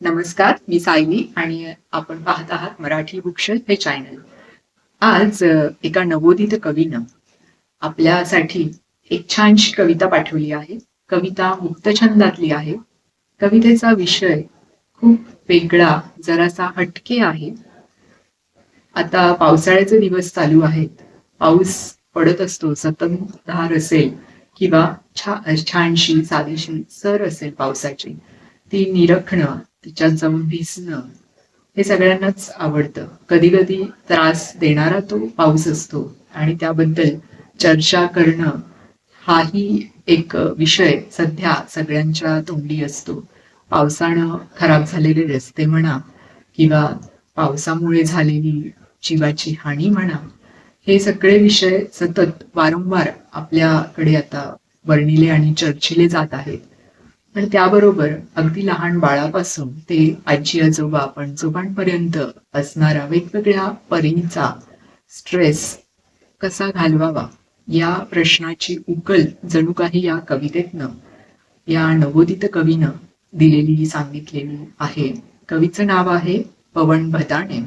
नमस्कार मी सायली आणि आपण पाहत आहात मराठी बुकशेल हे चॅनल आज एका नवोदित कवीनं आपल्यासाठी एक छानशी कविता पाठवली आहे. कविता मुक्तछंदातली आहे. कवितेचा विषय खूप वेगळा जरासा हटके आहे. आता पावसाळ्याचे दिवस चालू आहेत. पाऊस पडत असतो सततधार असेल किंवा छा छानशी साधीशी सर असेल पावसाची. ती निरखणं तिच्यात जाऊन भिजणं हे सगळ्यांनाच आवडतं. कधी कधी त्रास देणारा तो पाऊस असतो आणि त्याबद्दल चर्चा करणं हाही एक विषय सध्या सगळ्यांच्या तोंडी असतो. पावसानं खराब झालेले रस्ते म्हणा किंवा पावसामुळे झालेली जीवाची हानी म्हणा हे सगळे विषय सतत वारंवार आपल्याकडे आता वर्णिले आणि चर्चिले जात आहेत. पण त्याबरोबर अगदी लहान बाळापासून ते आजी आजोबा पणजोबांपर्यंत असणारा वेगवेगळ्या परीचा स्ट्रेस कसा घालवावा या प्रश्नाची उकल जणू काही या कवितेतनं या नवोदित कवीनं दिलेली सांगितलेली आहे. कवीचं नाव आहे पवन भदाणे.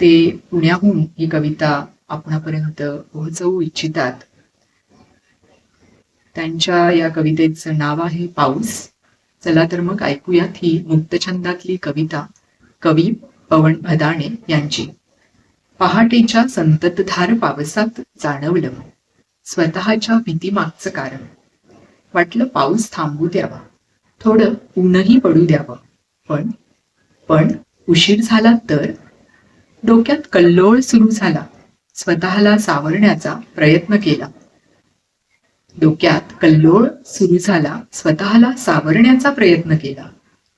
ते पुण्याहून ही कविता आपणापर्यंत पोहोचवू इच्छितात. त्यांच्या या कवितेचं नाव आहे पाऊस. चला तर मग ऐकूयात ही मुक्तछंदातली कविता कवी पवन भदाणे यांची. पहाटेच्या संततधार पावसात जाणवलं. स्वतःच्या भीतीमागचं कारण. वाटलं पाऊस थांबू द्यावा. थोडं ऊनही पडू द्यावं. पण पण उशीर झाला तर? डोक्यात कल्लोळ सुरू झाला. स्वतःला सावरण्याचा प्रयत्न केला. डोक्यात कल्लोळ सुरू झाला स्वतःला सावरण्याचा प्रयत्न केला.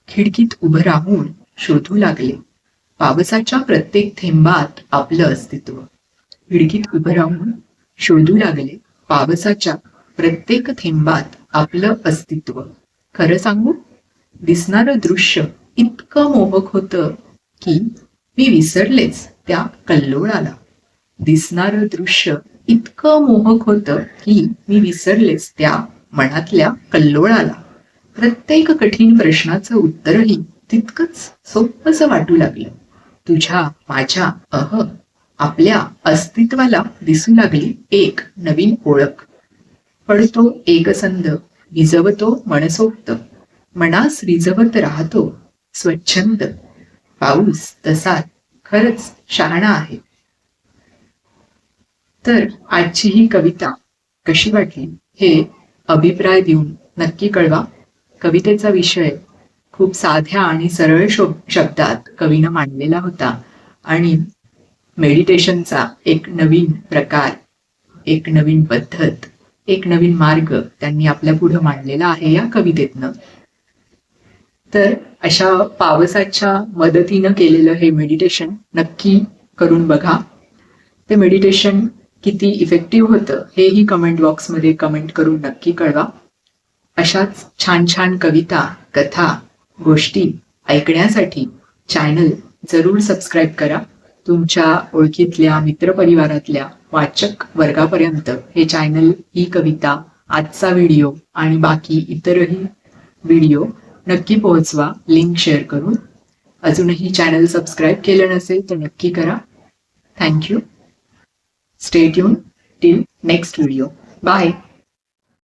खिडकीत उभं राहून शोधू लागले. पावसाच्या प्रत्येक थेंबात आपलं अस्तित्व. खिडकीत उभं राहून शोधू लागले. पावसाच्या प्रत्येक थेंबात आपलं अस्तित्व. खरं सांगू? दिसणारं दृश्य इतकं मोहक होतं की मी विसरलेच त्या कल्लोळाला. दिसणारं दृश्य इतकं मोहक होतं की मी विसरलेच त्या मनातल्या कल्लोळाला. प्रत्येक कठीण प्रश्नाचं उत्तरही तितकंच सोपंच वाटू लागलं. तुझ्या माझ्या अह आपल्या अस्तित्वाला दिसू लागली एक नवीन ओळख. पडतो एकसंध विजवतो मनसोक्त. मनास रिजवत राहतो स्वच्छंद. पाऊस तसा खरंच शहाणा आहे. तर आजची ही कविता कशी वाटली हे अभिप्राय देऊन नक्की कळवा. कवितेचा विषय खूप साध्या आणि सरळ शो शब्दात कवीनं मांडलेला होता आणि मेडिटेशनचा एक नवीन प्रकार एक नवीन पद्धत एक नवीन मार्ग त्यांनी आपल्या पुढे मांडलेला आहे या कवितेतनं. तर अशा पावसाच्या मदतीनं केलेलं हे मेडिटेशन नक्की करून बघा. ते मेडिटेशन किती इफेक्टिव्ह होतं हेही कमेंट बॉक्समध्ये कमेंट करून नक्की कळवा. अशाच छान छान कविता कथा गोष्टी ऐकण्यासाठी चॅनल जरूर सबस्क्राईब करा. तुमच्या ओळखीतल्या मित्रपरिवारातल्या वाचक वर्गापर्यंत हे चॅनल ही कविता आजचा व्हिडिओ आणि बाकी इतरही व्हिडिओ नक्की पोहोचवा. लिंक शेअर करून. अजूनही चॅनल सबस्क्राईब केलं नसेल तर नक्की करा. Thank you Stay tuned till next video. Bye.